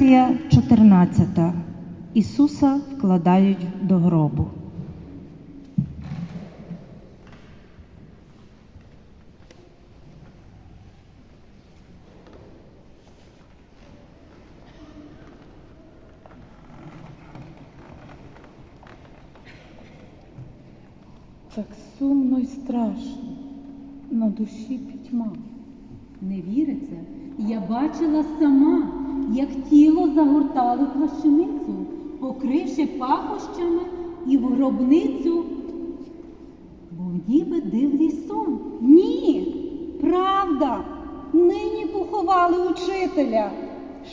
Лекція 14. Ісуса вкладають до гробу. Так сумно й страшно, на душі пітьма. Не віриться? Я бачила сама, як тіло загортали плащаницю, покривши пахощами і в гробницю. Був ніби дивний сон. Ні, правда. Нині поховали учителя.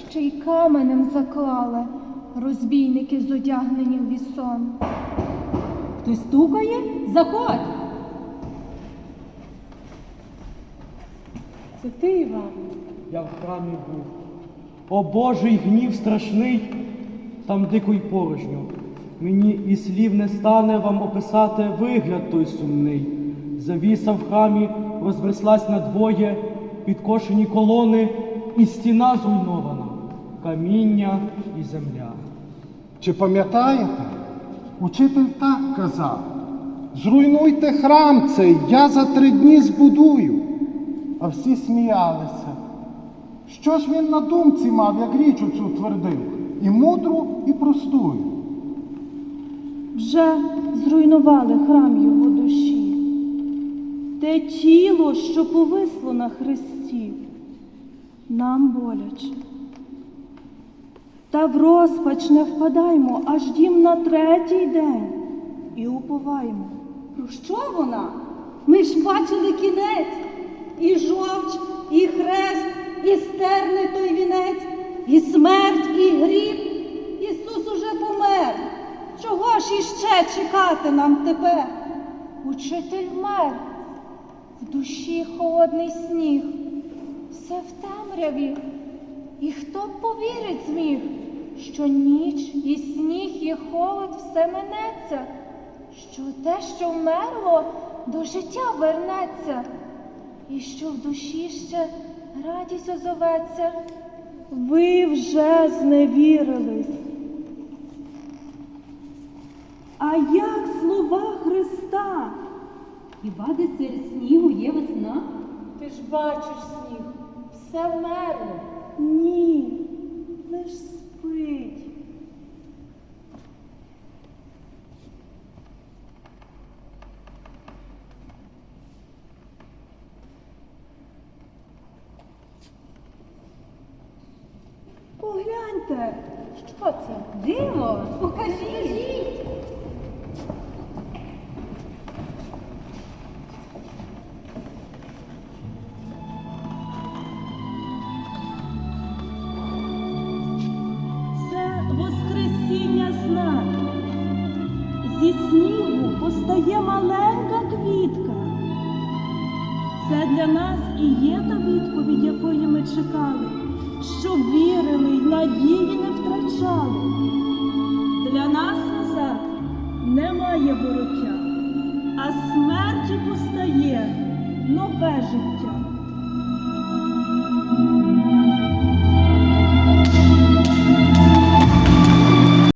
Ще й каменем заклали. Розбійники зодягнені в вісон. Хтось стукає? Заходь! Це ти, Іван? Я в храмі був. О Божий гнів страшний, там дико й порожньо. Мені і слів не стане вам описати вигляд той сумний. Завіса в храмі розверслась надвоє, підкошені колони, і стіна зруйнована, каміння і земля. Чи пам'ятаєте? Учитель так казав: зруйнуйте храм цей, я за три дні збудую. А всі сміялися. Що ж він на думці мав, як річ оцю твердив? І мудру, і простую. Вже зруйнували храм його душі. Те тіло, що повисло на хресті, нам боляче. Та в розпач не впадаймо аж дім на третій день і уповаймо. Про що вона? Ми ж бачили кінець. І жовч, і хрест, і стерне той вінець, і смерть, і гріб. Ісус уже помер. Чого ж іще чекати нам тепер? Учитель вмер, в душі холодний сніг, все в темряві. І хто б повірить зміг, що ніч і сніг, і холод все минеться, що те, що вмерло, до життя вернеться, і що в душі ще радість озоветься. Ви вже зневірились. А як слова Христа? Хіба десь серед снігу є весна? Ти ж бачиш сніг, все вмерло. Погляньте, що це? Диво, покажіть. Це Воскресіння знак. Зі снігу постає маленька квітка. Це для нас і є та відповідь, якої ми чекали, щоб вірили й надії не втрачали. Для нас назад немає вороття, а смерті постає нове життя.